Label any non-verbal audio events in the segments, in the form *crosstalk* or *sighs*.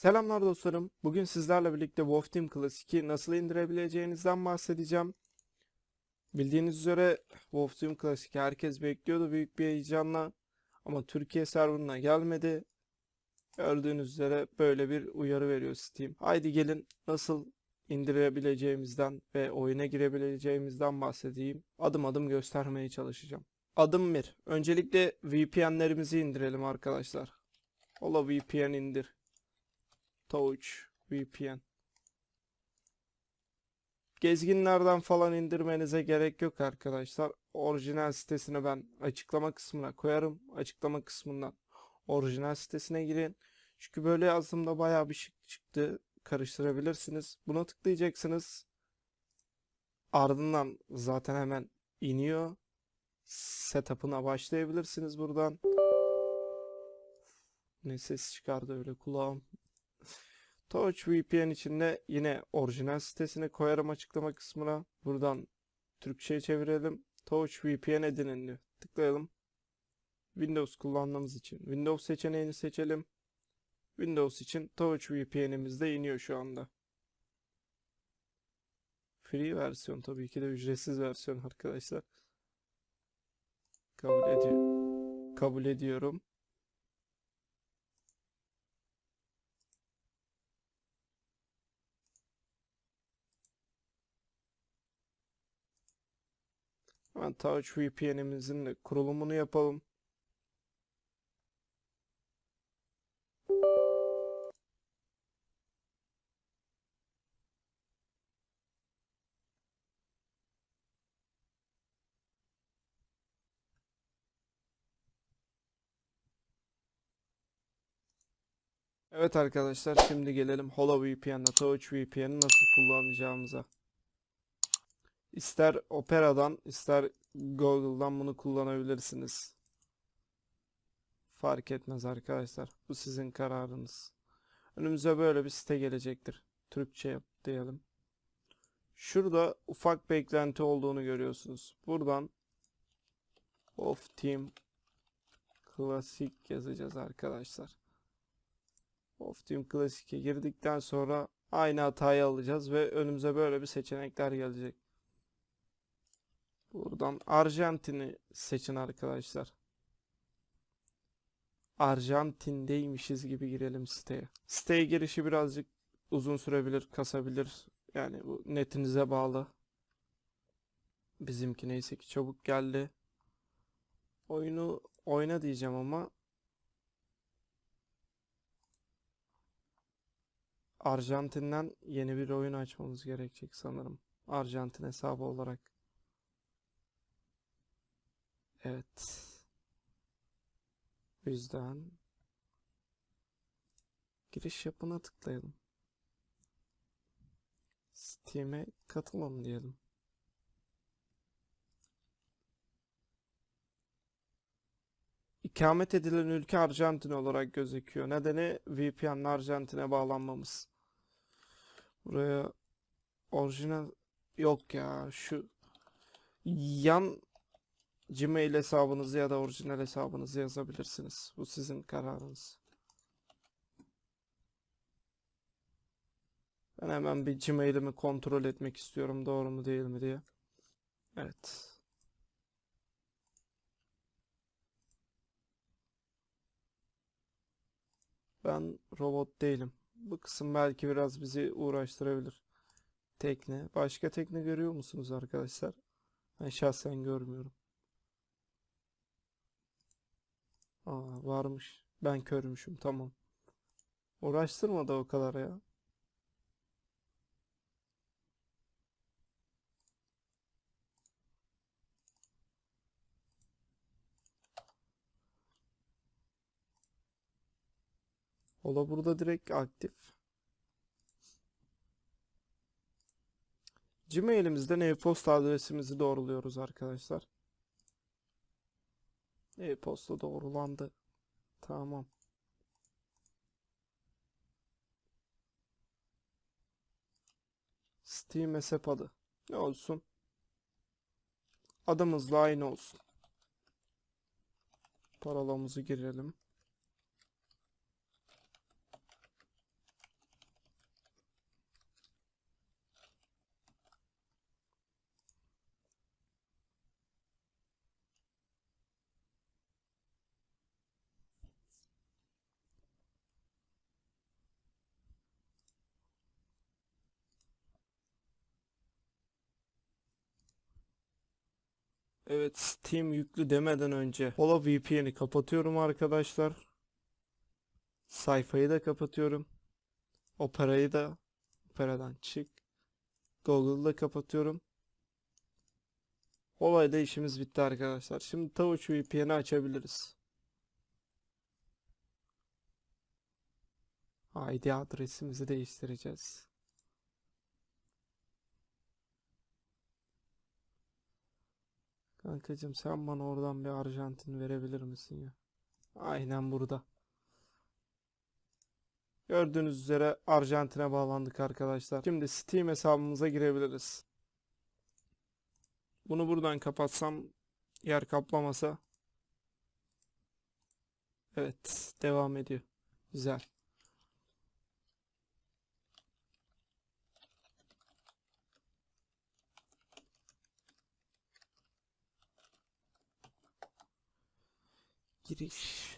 Selamlar dostlarım. Bugün sizlerle birlikte Wolf Team Classic'i nasıl indirebileceğinizden bahsedeceğim. Bildiğiniz üzere Wolf Team Classic herkes bekliyordu büyük bir heyecanla. Ama Türkiye serverına gelmedi. Gördüğünüz üzere böyle bir uyarı veriyor Steam. Haydi gelin nasıl indirebileceğimizden ve oyuna girebileceğimizden bahsedeyim. Adım adım göstermeye çalışacağım. Adım 1. Öncelikle VPN'lerimizi indirelim arkadaşlar. Ola VPN indir. Touch VPN. Gezginlerden falan indirmenize gerek yok arkadaşlar. Orijinal sitesini ben açıklama kısmına koyarım. Açıklama kısmından orijinal sitesine girin. Çünkü böyle yazdığımda bayağı bir şık çıktı. Karıştırabilirsiniz. Buna tıklayacaksınız. Ardından zaten hemen iniyor. Setup'ına başlayabilirsiniz buradan. Ne ses çıkardı öyle kulağım. Touch VPN içinde yine orijinal sitesini koyarım açıklama kısmına. Buradan Türkçe'ye çevirelim. Touch VPN edinin diyor. Tıklayalım. Windows kullandığımız için Windows seçeneğini seçelim. Windows için Touch VPN'imiz de iniyor şu anda. Free versiyon tabii ki de ücretsiz versiyon arkadaşlar. Kabul ediyor. Kabul ediyorum. Hemen Touch VPN'imizin kurulumunu yapalım. Evet arkadaşlar şimdi gelelim Holo VPN'le Touch VPN'i nasıl kullanacağımıza. İster Opera'dan ister Google'dan bunu kullanabilirsiniz. Fark etmez arkadaşlar. Bu sizin kararınız. Önümüze böyle bir site gelecektir. Türkçe yap diyelim. Şurada ufak bir eklenti olduğunu görüyorsunuz. Buradan of team klasik yazacağız arkadaşlar. Of team klasik'e girdikten sonra aynı hatayı alacağız ve önümüze böyle bir seçenekler gelecek. Buradan Arjantin'i seçin arkadaşlar. Arjantin'deymişiz gibi girelim siteye. Siteye girişi birazcık uzun sürebilir, kasabilir. Yani bu netinize bağlı. Bizimki neyse ki çabuk geldi. Oyunu oyna diyeceğim ama Arjantin'den yeni bir oyun açmamız gerekecek sanırım. Arjantin hesabı olarak. Evet. O yüzden giriş yapına tıklayalım. Steam'e katılın diyelim. İkamet edilen ülke Arjantin olarak gözüküyor. Nedeni VPN'le Arjantin'e bağlanmamız. Buraya orijinal yok ya şu yan Gmail hesabınızı ya da orijinal hesabınızı yazabilirsiniz. Bu sizin kararınız. Ben hemen bir Gmail'imi kontrol etmek istiyorum doğru mu değil mi diye. Evet. Ben robot değilim. Bu kısım belki biraz bizi uğraştırabilir. Tekne. Başka tekne görüyor musunuz arkadaşlar? Ben şahsen görmüyorum. Aa varmış. Ben körmüşüm tamam. Uğraştırma da o kadar ya. Ola burada direkt aktif. Gmail'imizden e-posta adresimizi doğruluyoruz arkadaşlar. E-posta doğrulandı. Tamam. Steam hesap adı. Ne olsun? Adımızla aynı olsun. Parolamızı girelim. Evet Steam yüklü demeden önce Holo VPN'i kapatıyorum arkadaşlar. Sayfayı da kapatıyorum. Opera'yı da Opera'dan çık. Google'ı da kapatıyorum. Olayda işimiz bitti arkadaşlar. Şimdi Tavuç VPN'i açabiliriz. ID adresimizi değiştireceğiz. Kankacığım sen bana oradan bir Arjantin verebilir misin ya? Aynen burada. Gördüğünüz üzere Arjantin'e bağlandık arkadaşlar. Şimdi Steam hesabımıza girebiliriz. Bunu buradan kapatsam yer kaplamasa. Evet, devam ediyor. Güzel. Giriş.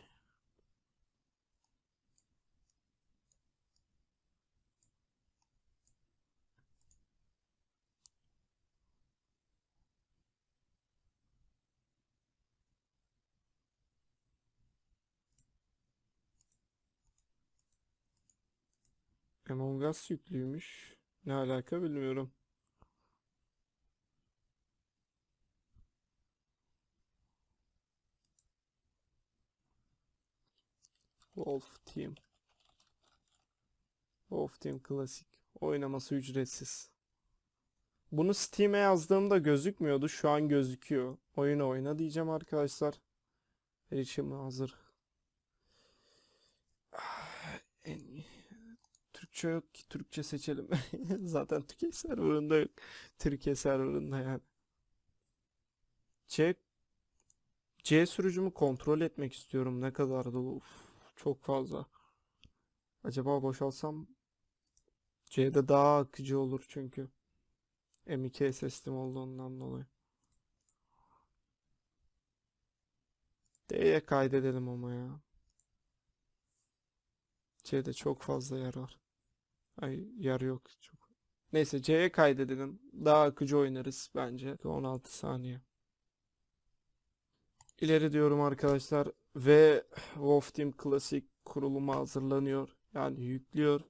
Among Us yüklüymüş. Ne alaka bilmiyorum. Wolf Team. Wolf Team klasik. Oynaması ücretsiz. Bunu Steam'e yazdığımda gözükmüyordu. Şu an gözüküyor. Oyunu oyna diyeceğim arkadaşlar. Erişimi hazır. *sighs* En... Türkçe yok ki. Türkçe seçelim. *laughs* Zaten Türkiye serverında yok. Türkiye serverında yani. C C sürücümü kontrol etmek istiyorum. Ne kadar da uf, çok fazla. Acaba boşalsam C'de daha akıcı olur çünkü. M2 SSD'm olduğundan dolayı. D'ye kaydedelim ama ya. C'de çok fazla yer var. Ay yer yok çok. Neyse C'ye kaydedelim. Daha akıcı oynarız bence. 16 saniye. İleri diyorum arkadaşlar ve Wolf Team Classic kurulumu hazırlanıyor. Yani yüklüyor.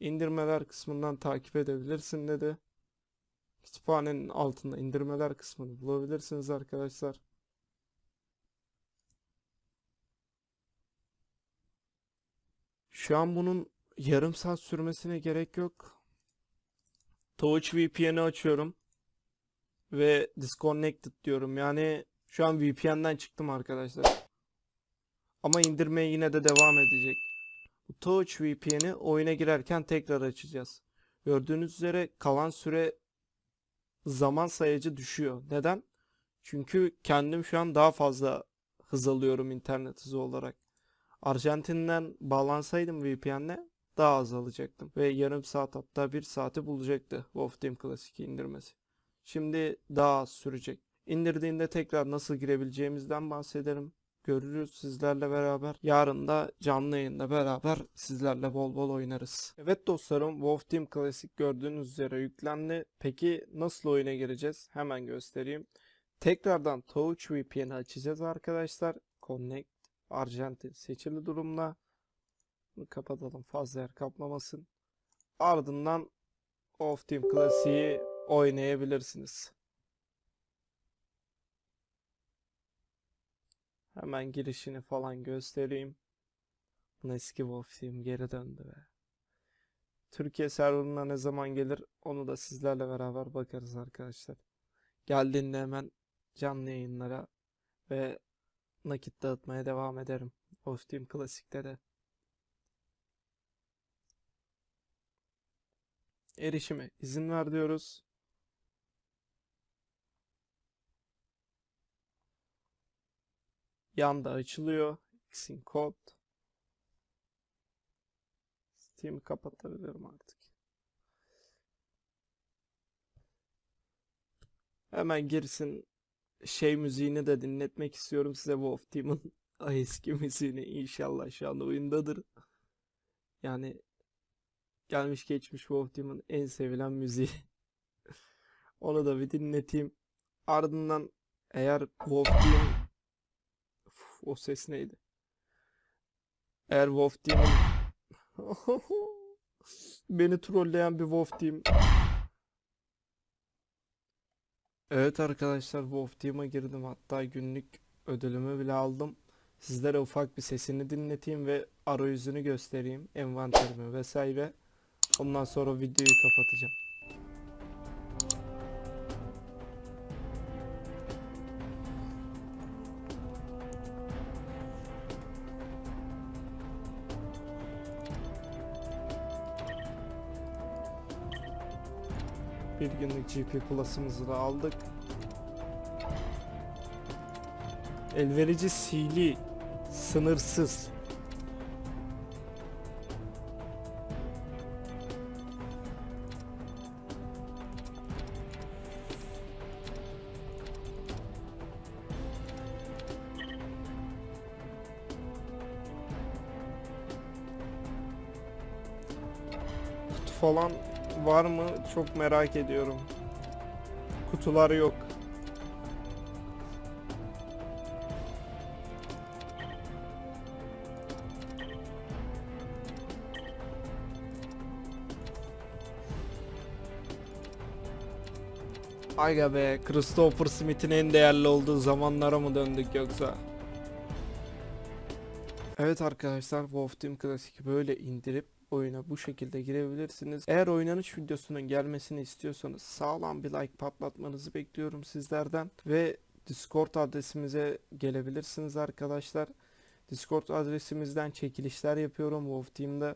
İndirmeler kısmından takip edebilirsin dedi. Kütüphanenin altında indirmeler kısmını bulabilirsiniz arkadaşlar. Şu an bunun yarım saat sürmesine gerek yok. Twitch VPN'i açıyorum. Ve disconnected diyorum. Yani şu an VPN'den çıktım arkadaşlar. Ama indirmeye yine de devam edecek. Bu Twitch VPN'i oyuna girerken tekrar açacağız. Gördüğünüz üzere kalan süre zaman sayacı düşüyor. Neden? Çünkü kendim şu an daha fazla hız alıyorum internet hızı olarak. Arjantin'den bağlansaydım VPN'le daha az alacaktım. Ve yarım saat hatta bir saati bulacaktı Wolf Team Classic'i indirmesi. Şimdi daha az sürecek. İndirdiğinde tekrar nasıl girebileceğimizden bahsederim. Görürüz sizlerle beraber. Yarın da canlı yayında beraber sizlerle bol bol oynarız. Evet dostlarım Wolf Team Classic gördüğünüz üzere yüklendi. Peki nasıl oyuna gireceğiz? Hemen göstereyim. Tekrardan Touch VPN'i açacağız arkadaşlar. Connect Arjantin seçili durumda. Bunu kapatalım fazla yer kaplamasın. Ardından Wolf Team Classic'i oynayabilirsiniz. Hemen girişini falan göstereyim. Eski Wolf Team geri döndü be. Türkiye serverına ne zaman gelir onu da sizlerle beraber bakarız arkadaşlar. Geldiğinde hemen canlı yayınlara ve nakit dağıtmaya devam ederim. Wolf Team Classic'te de. Erişime izin ver diyoruz. Yanda açılıyor. Xing kod. Steam'i kapatabilirim artık. Hemen girsin. Şey müziğini de dinletmek istiyorum size Wolf Team'in *laughs* eski müziğini inşallah şu anda oyundadır. Yani gelmiş geçmiş Wolf Team'in en sevilen müziği. *laughs* Onu da bir dinleteyim. Ardından eğer Wolf Team o ses neydi? Eğer Wolf Team'in *laughs* beni trolleyen bir Wolf Team Evet arkadaşlar Wolf Team'a girdim hatta günlük ödülümü bile aldım. Sizlere ufak bir sesini dinleteyim ve arayüzünü göstereyim. Envanterimi vesaire. Ondan sonra videoyu kapatacağım. Bir günlük GP Plus'ımızı da aldık. Elverici sili sınırsız. Falan var mı? Çok merak ediyorum. Kutular yok. Aga be, Christopher Smith'in en değerli olduğu zamanlara mı döndük yoksa? Evet arkadaşlar, Wolf Team Classic böyle indirip oyuna bu şekilde girebilirsiniz. Eğer oynanış videosunun gelmesini istiyorsanız sağlam bir like patlatmanızı bekliyorum sizlerden ve Discord adresimize gelebilirsiniz arkadaşlar. Discord adresimizden çekilişler yapıyorum Wolf Team'de.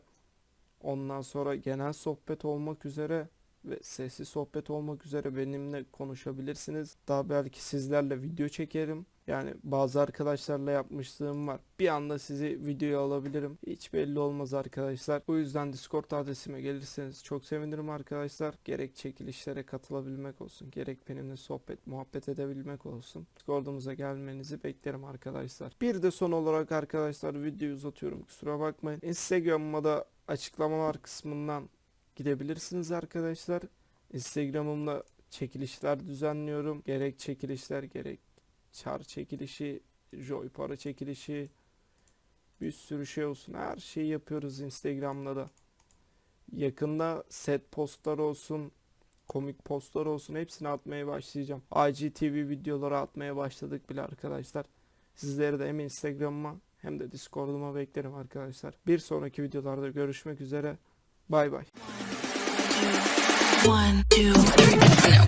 Ondan sonra genel sohbet olmak üzere ve sesli sohbet olmak üzere benimle konuşabilirsiniz. Daha belki sizlerle video çekerim. Yani bazı arkadaşlarla yapmışlığım var. Bir anda sizi videoya alabilirim. Hiç belli olmaz arkadaşlar. Bu yüzden Discord adresime gelirseniz çok sevinirim arkadaşlar. Gerek çekilişlere katılabilmek olsun. Gerek benimle sohbet, muhabbet edebilmek olsun. Discord'umuza gelmenizi beklerim arkadaşlar. Bir de son olarak arkadaşlar videoyu uzatıyorum. Kusura bakmayın. Instagram'ıma da açıklamalar kısmından gidebilirsiniz arkadaşlar. Instagram'ımda çekilişler düzenliyorum. Gerek çekilişler gerek çar çekilişi, joy para çekilişi, bir sürü şey olsun. Her şeyi yapıyoruz Instagram'da da. Yakında set postlar olsun, komik postlar olsun hepsini atmaya başlayacağım. IGTV videoları atmaya başladık bile arkadaşlar. Sizleri de hem Instagram'ıma hem de Discord'uma beklerim arkadaşlar. Bir sonraki videolarda görüşmek üzere. Bay bay. One, two, three.